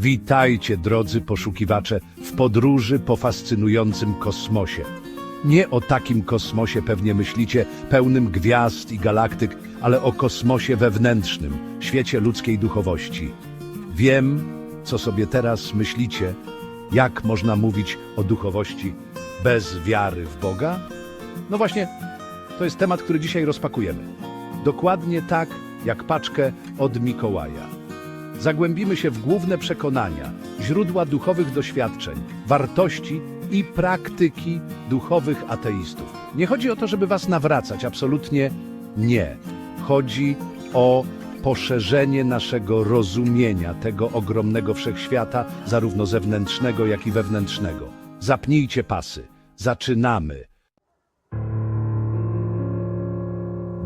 Witajcie, drodzy poszukiwacze, w podróży po fascynującym kosmosie. Nie o takim kosmosie pewnie myślicie, pełnym gwiazd i galaktyk, ale o kosmosie wewnętrznym, świecie ludzkiej duchowości. Wiem, co sobie teraz myślicie, jak można mówić o duchowości bez wiary w Boga? No właśnie, to jest temat, który dzisiaj rozpakujemy. Dokładnie tak, jak paczkę od Mikołaja. Zagłębimy się w główne przekonania, źródła duchowych doświadczeń, wartości i praktyki duchowych ateistów. Nie chodzi o to, żeby was nawracać, absolutnie nie. Chodzi o poszerzenie naszego rozumienia tego ogromnego wszechświata, zarówno zewnętrznego, jak i wewnętrznego. Zapnijcie pasy. Zaczynamy.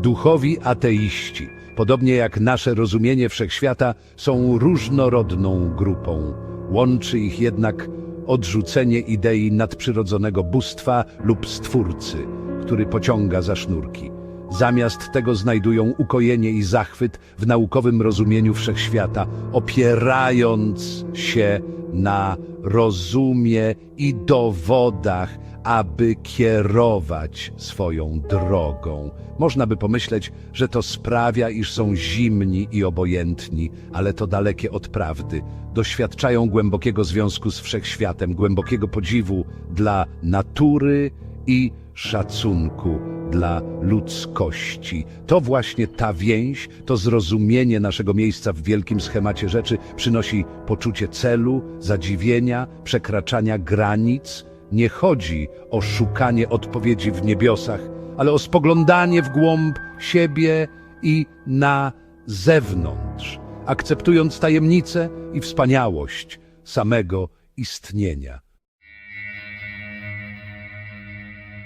Duchowi ateiści, podobnie jak nasze rozumienie wszechświata, są różnorodną grupą. Łączy ich jednak odrzucenie idei nadprzyrodzonego bóstwa lub stwórcy, który pociąga za sznurki. Zamiast tego znajdują ukojenie i zachwyt w naukowym rozumieniu wszechświata, opierając się na rozumie i dowodach, aby kierować swoją drogą. Można by pomyśleć, że to sprawia, iż są zimni i obojętni, ale to dalekie od prawdy. Doświadczają głębokiego związku z wszechświatem, głębokiego podziwu dla natury i szacunku dla ludzkości. To właśnie ta więź, to zrozumienie naszego miejsca w wielkim schemacie rzeczy przynosi poczucie celu, zadziwienia, przekraczania granic. Nie chodzi o szukanie odpowiedzi w niebiosach, ale o spoglądanie w głąb siebie i na zewnątrz, akceptując tajemnicę i wspaniałość samego istnienia.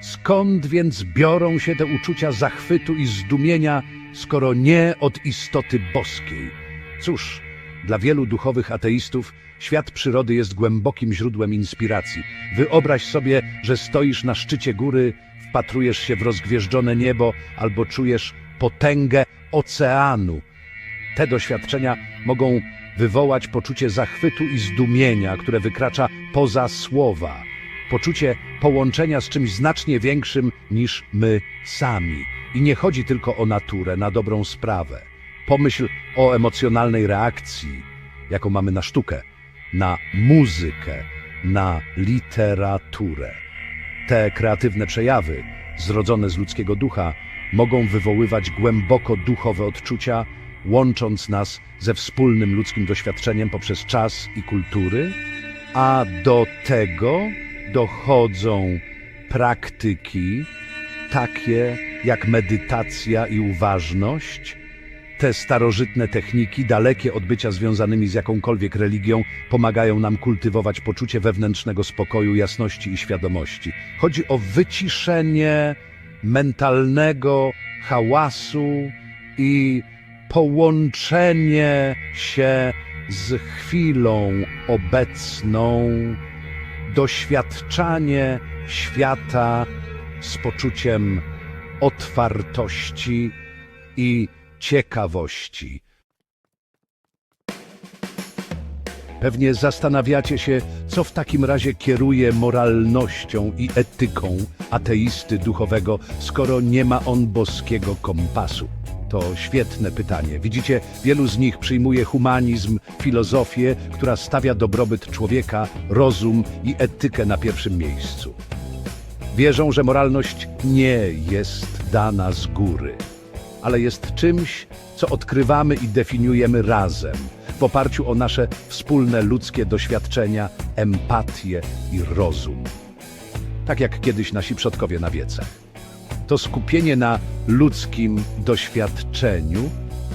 Skąd więc biorą się te uczucia zachwytu i zdumienia, skoro nie od istoty boskiej? Cóż, dla wielu duchowych ateistów świat przyrody jest głębokim źródłem inspiracji. Wyobraź sobie, że stoisz na szczycie góry, wpatrujesz się w rozgwieżdżone niebo albo czujesz potęgę oceanu. Te doświadczenia mogą wywołać poczucie zachwytu i zdumienia, które wykracza poza słowa. Poczucie połączenia z czymś znacznie większym niż my sami. I nie chodzi tylko o naturę, na dobrą sprawę. Pomyśl o emocjonalnej reakcji, jaką mamy na sztukę, na muzykę, na literaturę. Te kreatywne przejawy, zrodzone z ludzkiego ducha, mogą wywoływać głęboko duchowe odczucia, łącząc nas ze wspólnym ludzkim doświadczeniem poprzez czas i kultury, a do tego dochodzą praktyki takie jak medytacja i uważność. Te starożytne techniki, dalekie od bycia związanymi z jakąkolwiek religią, pomagają nam kultywować poczucie wewnętrznego spokoju, jasności i świadomości. Chodzi o wyciszenie mentalnego hałasu i połączenie się z chwilą obecną, doświadczanie świata z poczuciem otwartości i ciekawości. Pewnie zastanawiacie się, co w takim razie kieruje moralnością i etyką ateisty duchowego, skoro nie ma on boskiego kompasu. To świetne pytanie. Widzicie, wielu z nich przyjmuje humanizm, filozofię, która stawia dobrobyt człowieka, rozum i etykę na pierwszym miejscu. Wierzą, że moralność nie jest dana z góry, ale jest czymś, co odkrywamy i definiujemy razem, w oparciu o nasze wspólne ludzkie doświadczenia, empatię i rozum. Tak jak kiedyś nasi przodkowie na wiecach. To skupienie na ludzkim doświadczeniu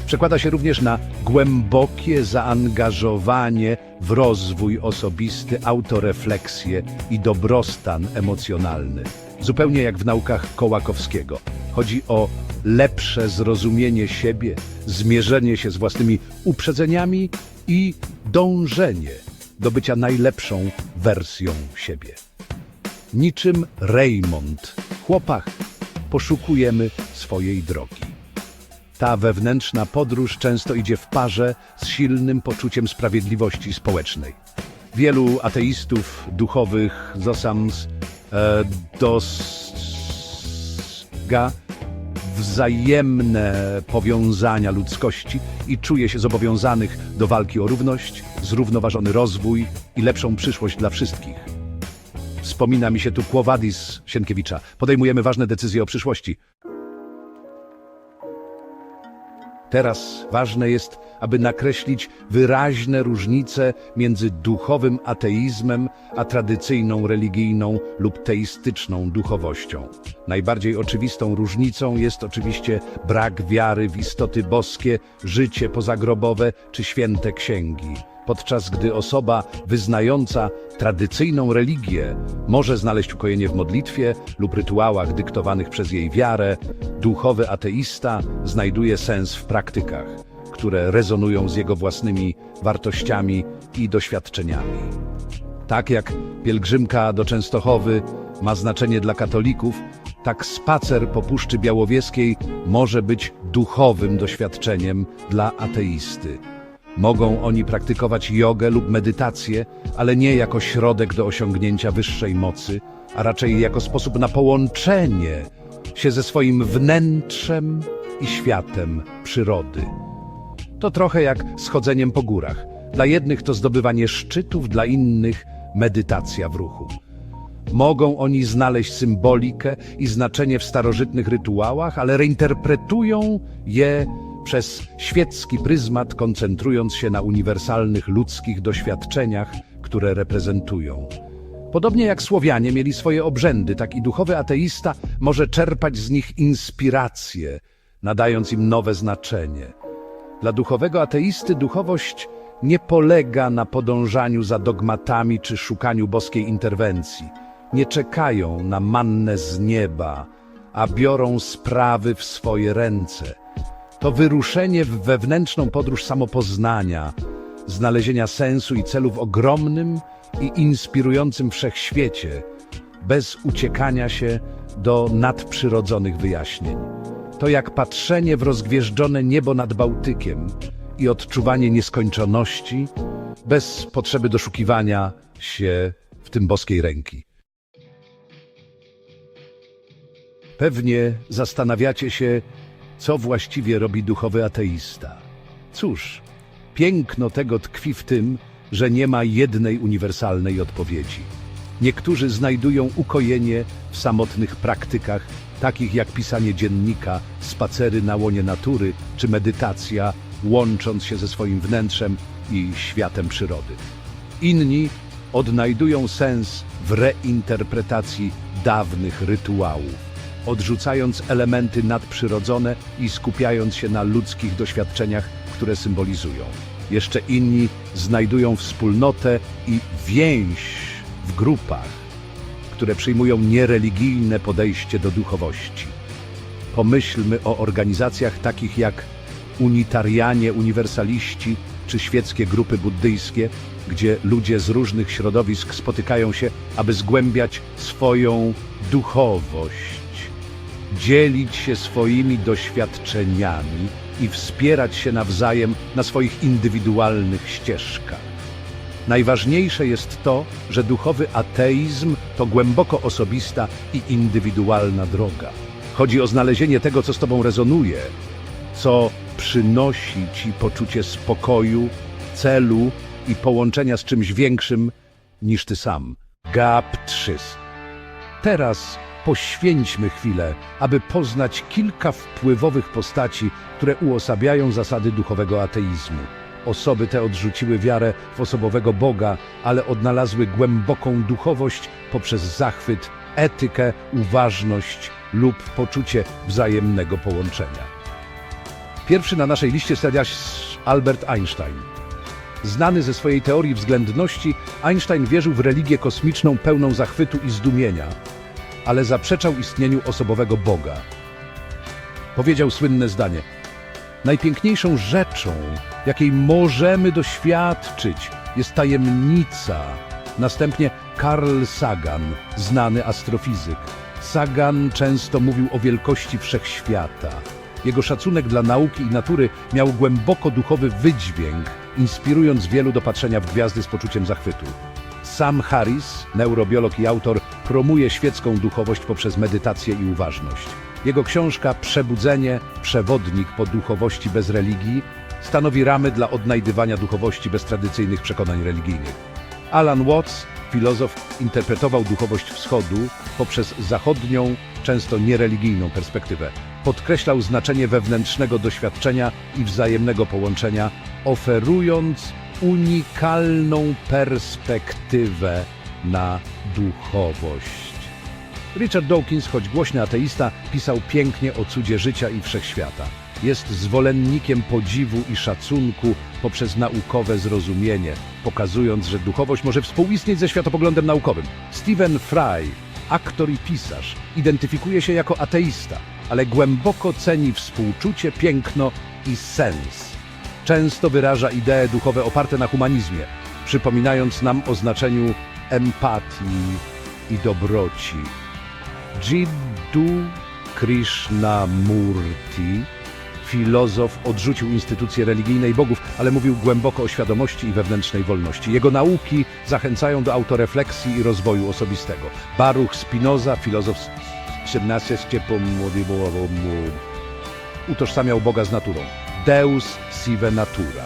przekłada się również na głębokie zaangażowanie w rozwój osobisty, autorefleksję i dobrostan emocjonalny. Zupełnie jak w naukach Kołakowskiego. Chodzi o lepsze zrozumienie siebie, zmierzenie się z własnymi uprzedzeniami i dążenie do bycia najlepszą wersją siebie. Niczym Raymond, chłopak, poszukujemy swojej drogi. Ta wewnętrzna podróż często idzie w parze z silnym poczuciem sprawiedliwości społecznej. Wielu ateistów duchowych Zosams e, dostrzega wzajemne powiązania ludzkości i czuje się zobowiązanych do walki o równość, zrównoważony rozwój i lepszą przyszłość dla wszystkich. Wspomina mi się tu Quo Vadis Sienkiewicza. Podejmujemy ważne decyzje o przyszłości. Teraz ważne jest, aby nakreślić wyraźne różnice między duchowym ateizmem a tradycyjną religijną lub teistyczną duchowością. Najbardziej oczywistą różnicą jest oczywiście brak wiary w istoty boskie, życie pozagrobowe czy święte księgi. Podczas gdy osoba wyznająca tradycyjną religię może znaleźć ukojenie w modlitwie lub rytuałach dyktowanych przez jej wiarę, duchowy ateista znajduje sens w praktykach, które rezonują z jego własnymi wartościami i doświadczeniami. Tak jak pielgrzymka do Częstochowy ma znaczenie dla katolików, tak spacer po Puszczy Białowieskiej może być duchowym doświadczeniem dla ateisty. Mogą oni praktykować jogę lub medytację, ale nie jako środek do osiągnięcia wyższej mocy, a raczej jako sposób na połączenie się ze swoim wnętrzem i światem przyrody. To trochę jak schodzeniem po górach. Dla jednych to zdobywanie szczytów, dla innych medytacja w ruchu. Mogą oni znaleźć symbolikę i znaczenie w starożytnych rytuałach, ale reinterpretują je przez świecki pryzmat, koncentrując się na uniwersalnych ludzkich doświadczeniach, które reprezentują. Podobnie jak Słowianie mieli swoje obrzędy, tak i duchowy ateista może czerpać z nich inspiracje, nadając im nowe znaczenie. Dla duchowego ateisty duchowość nie polega na podążaniu za dogmatami czy szukaniu boskiej interwencji. Nie czekają na mannę z nieba, a biorą sprawy w swoje ręce. To wyruszenie w wewnętrzną podróż samopoznania, znalezienia sensu i celu w ogromnym i inspirującym wszechświecie, bez uciekania się do nadprzyrodzonych wyjaśnień. To jak patrzenie w rozgwieżdżone niebo nad Bałtykiem i odczuwanie nieskończoności, bez potrzeby doszukiwania się w tym boskiej ręki. Pewnie zastanawiacie się, co właściwie robi duchowy ateista. Cóż, piękno tego tkwi w tym, że nie ma jednej uniwersalnej odpowiedzi. Niektórzy znajdują ukojenie w samotnych praktykach, takich jak pisanie dziennika, spacery na łonie natury czy medytacja, łącząc się ze swoim wnętrzem i światem przyrody. Inni odnajdują sens w reinterpretacji dawnych rytuałów odrzucając elementy nadprzyrodzone i skupiając się na ludzkich doświadczeniach, które symbolizują. Jeszcze inni znajdują wspólnotę i więź w grupach, które przyjmują niereligijne podejście do duchowości. Pomyślmy o organizacjach takich jak unitarianie, uniwersaliści czy świeckie grupy buddyjskie, gdzie ludzie z różnych środowisk spotykają się, aby zgłębiać swoją duchowość dzielić się swoimi doświadczeniami i wspierać się nawzajem na swoich indywidualnych ścieżkach. Najważniejsze jest to, że duchowy ateizm to głęboko osobista i indywidualna droga. Chodzi o znalezienie tego, co z Tobą rezonuje, co przynosi Ci poczucie spokoju, celu i połączenia z czymś większym niż Ty sam. Gap 3. Teraz poświęćmy chwilę, aby poznać kilka wpływowych postaci, które uosabiają zasady duchowego ateizmu. Osoby te odrzuciły wiarę w osobowego Boga, ale odnalazły głęboką duchowość poprzez zachwyt, etykę, uważność lub poczucie wzajemnego połączenia. Pierwszy na naszej liście stawia Albert Einstein. Znany ze swojej teorii względności, Einstein wierzył w religię kosmiczną pełną zachwytu i zdumienia, ale zaprzeczał istnieniu osobowego Boga. Powiedział słynne zdanie: Najpiękniejszą rzeczą, jakiej możemy doświadczyć, jest tajemnica. Następnie Carl Sagan, znany astrofizyk. Sagan często mówił o wielkości wszechświata. Jego szacunek dla nauki i natury miał głęboko duchowy wydźwięk, inspirując wielu do patrzenia w gwiazdy z poczuciem zachwytu. Sam Harris, neurobiolog i autor, promuje świecką duchowość poprzez medytację i uważność. Jego książka Przebudzenie, przewodnik po duchowości bez religii, stanowi ramy dla odnajdywania duchowości bez tradycyjnych przekonań religijnych. Alan Watts, filozof, interpretował duchowość wschodu poprzez zachodnią, często niereligijną perspektywę. Podkreślał znaczenie wewnętrznego doświadczenia i wzajemnego połączenia, oferując unikalną perspektywę na duchowość. Richard Dawkins, choć głośny ateista, pisał pięknie o cudzie życia i wszechświata. Jest zwolennikiem podziwu i szacunku poprzez naukowe zrozumienie, pokazując, że duchowość może współistnieć ze światopoglądem naukowym. Stephen Fry, aktor i pisarz, identyfikuje się jako ateista, ale głęboko ceni współczucie, piękno i sens. Często wyraża idee duchowe oparte na humanizmie, przypominając nam o znaczeniu empatii i dobroci. Jiddu Krishnamurti, filozof, odrzucił instytucje religijne i bogów, ale mówił głęboko o świadomości i wewnętrznej wolności. Jego nauki zachęcają do autorefleksji i rozwoju osobistego. Baruch Spinoza, filozof z XVII utożsamiał Boga z naturą. Deus sive natura.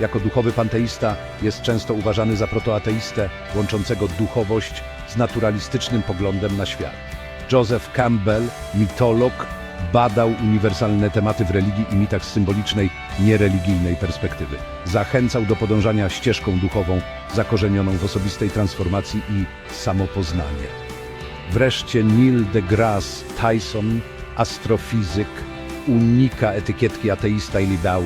Jako duchowy panteista jest często uważany za protoateistę łączącego duchowość z naturalistycznym poglądem na świat. Joseph Campbell, mitolog, badał uniwersalne tematy w religii i mitach z symbolicznej, niereligijnej perspektywy. Zachęcał do podążania ścieżką duchową zakorzenioną w osobistej transformacji i samopoznanie. Wreszcie Neil deGrasse Tyson, astrofizyk, unika etykietki ateista i liberał,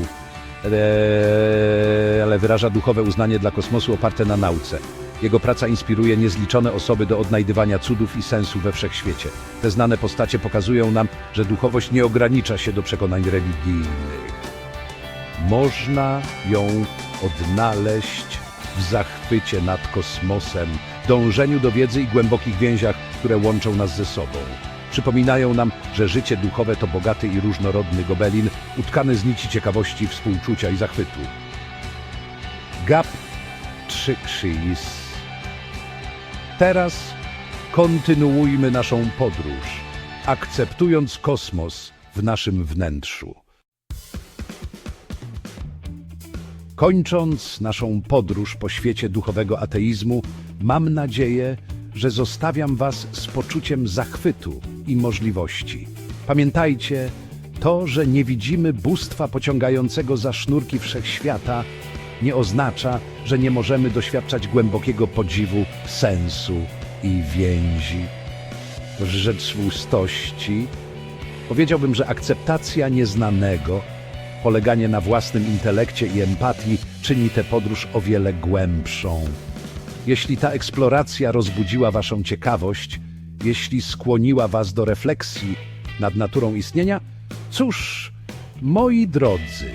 eee, ale wyraża duchowe uznanie dla kosmosu oparte na nauce. Jego praca inspiruje niezliczone osoby do odnajdywania cudów i sensu we wszechświecie. Te znane postacie pokazują nam, że duchowość nie ogranicza się do przekonań religijnych. Można ją odnaleźć w zachwycie nad kosmosem, dążeniu do wiedzy i głębokich więziach, które łączą nas ze sobą. Przypominają nam, że życie duchowe to bogaty i różnorodny gobelin, utkany z nici ciekawości, współczucia i zachwytu. Gap Trzykrzys. Teraz kontynuujmy naszą podróż, akceptując kosmos w naszym wnętrzu. Kończąc naszą podróż po świecie duchowego ateizmu, mam nadzieję, że zostawiam Was z poczuciem zachwytu i możliwości. Pamiętajcie, to, że nie widzimy bóstwa pociągającego za sznurki wszechświata, nie oznacza, że nie możemy doświadczać głębokiego podziwu, sensu i więzi. W rzeczywistości powiedziałbym, że akceptacja nieznanego, poleganie na własnym intelekcie i empatii czyni tę podróż o wiele głębszą. Jeśli ta eksploracja rozbudziła Waszą ciekawość, jeśli skłoniła Was do refleksji nad naturą istnienia, cóż, moi drodzy,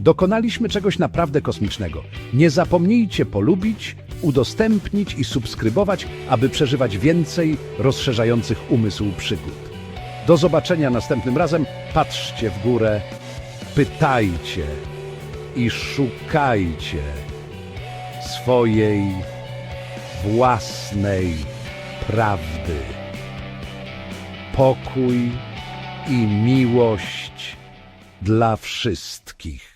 dokonaliśmy czegoś naprawdę kosmicznego. Nie zapomnijcie polubić, udostępnić i subskrybować, aby przeżywać więcej rozszerzających umysł przygód. Do zobaczenia następnym razem. Patrzcie w górę, pytajcie i szukajcie swojej własnej prawdy. Pokój i miłość dla wszystkich.